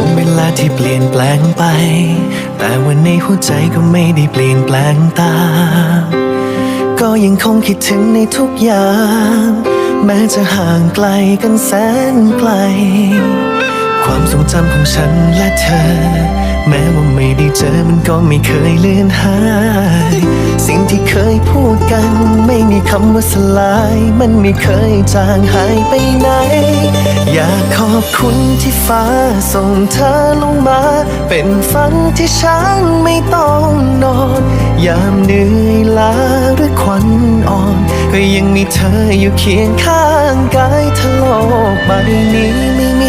วันเวลาที่เปลี่ยนแปลงไป แต่วันในหัวใจก็ไม่ได้เปลี่ยนแปลงตา ก็ยังคงคิดถึงในทุกอย่าง แม้จะห่างไกลกันแสนไกล ความทรงจำของฉันและเธอ แม้ว่าไม่ได้เจอมันก็ไม่เคยเลือนหาย สิ่งที่เคยพูดกัน ไม่มีคำว่าสลาย มันไม่เคยจางหายไปไหน อยากขอบคุณที่ฟ้าส่งเธอลงมา เป็นฝันที่ฉันไม่ต้องนอน ยามเหนื่อยล้าหรือควันอ่อน ก็ยังมีเธออยู่เคียงข้างกายถ้าโลกใบนี้ไม่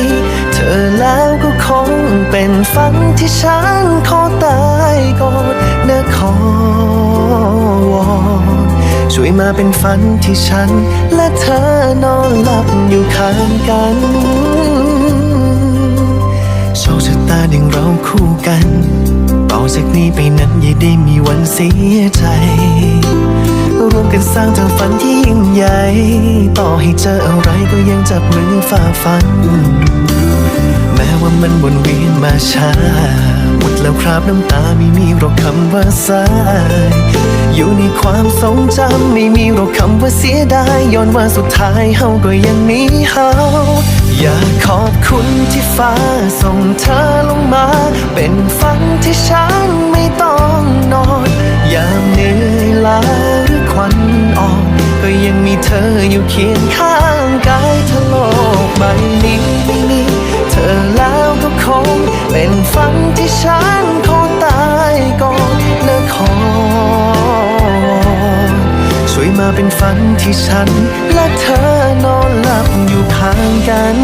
เป็นฝันที่ฉันขอตายก่อนนะขอวอนช่วยมาเป็นฝันที่ฉัน และเธอนอนหลับอยู่ข้างกันโชคชะตาดึงเราคู่กันต่อจากนี้ไปนั้นอย่าได้มีวันเสียใจร่วมกันสร้างทางฝันที่ยิ่งใหญ่ ต่อให้เจออะไรก็ยังจับมือฝ่าฟัน ว่ามันวนเวียนมาช้า หมดแล้วคราบน้ำตาไม่มีหรอกคำว่าสาย อยู่ในความทรงจำไม่มีหรอกคำว่าเสียดายย้อนว่าสุดท้ายเฮาก็ยังมีเฮาอยากขอบคุณที่ฟ้าส่งเธอลงมา เป็นฝันที่ฉันไม่ต้องนอนยามเหนื่อยล้าหรือควันอ่อนก็ยังมีเธออยู่เคียงข้างกายถ้าโลกใบนี้ ฉันขอตายก่อนนะขอ ช่วยมาเป็นฝันที่ฉันและเธอนอนหลับอยู่ข้างกัน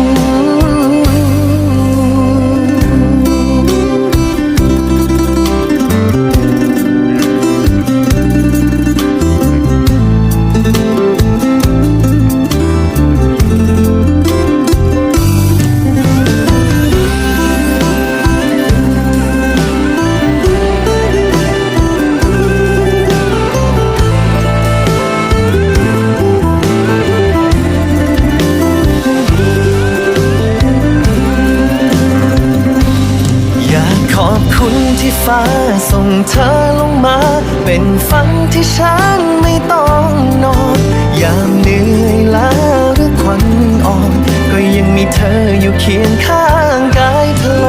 ฟ้าส่งเธอลงมา เป็นฝันที่ฉันไม่ต้องนอน ยามเหนื่อยล้าหรือควันอ่อน ก็ยังมีเธออยู่เคียงข้างกายถ้าโล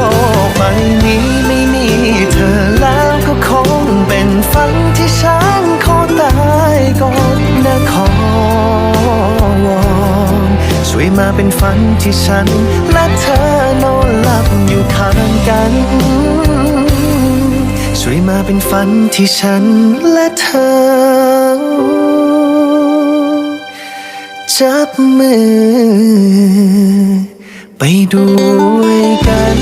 กใบนี้ไม่มีเธอแล้วก็คงเป็นฝันที่ฉันขอตายก่อนนะขอวอนช่วยมาเป็นฝันที่ฉันและเธอนอนหลับอยู่ข้างกัน วยมาเป็นฝันที่ฉันและเธอ จับมือ ไปด้วยกัน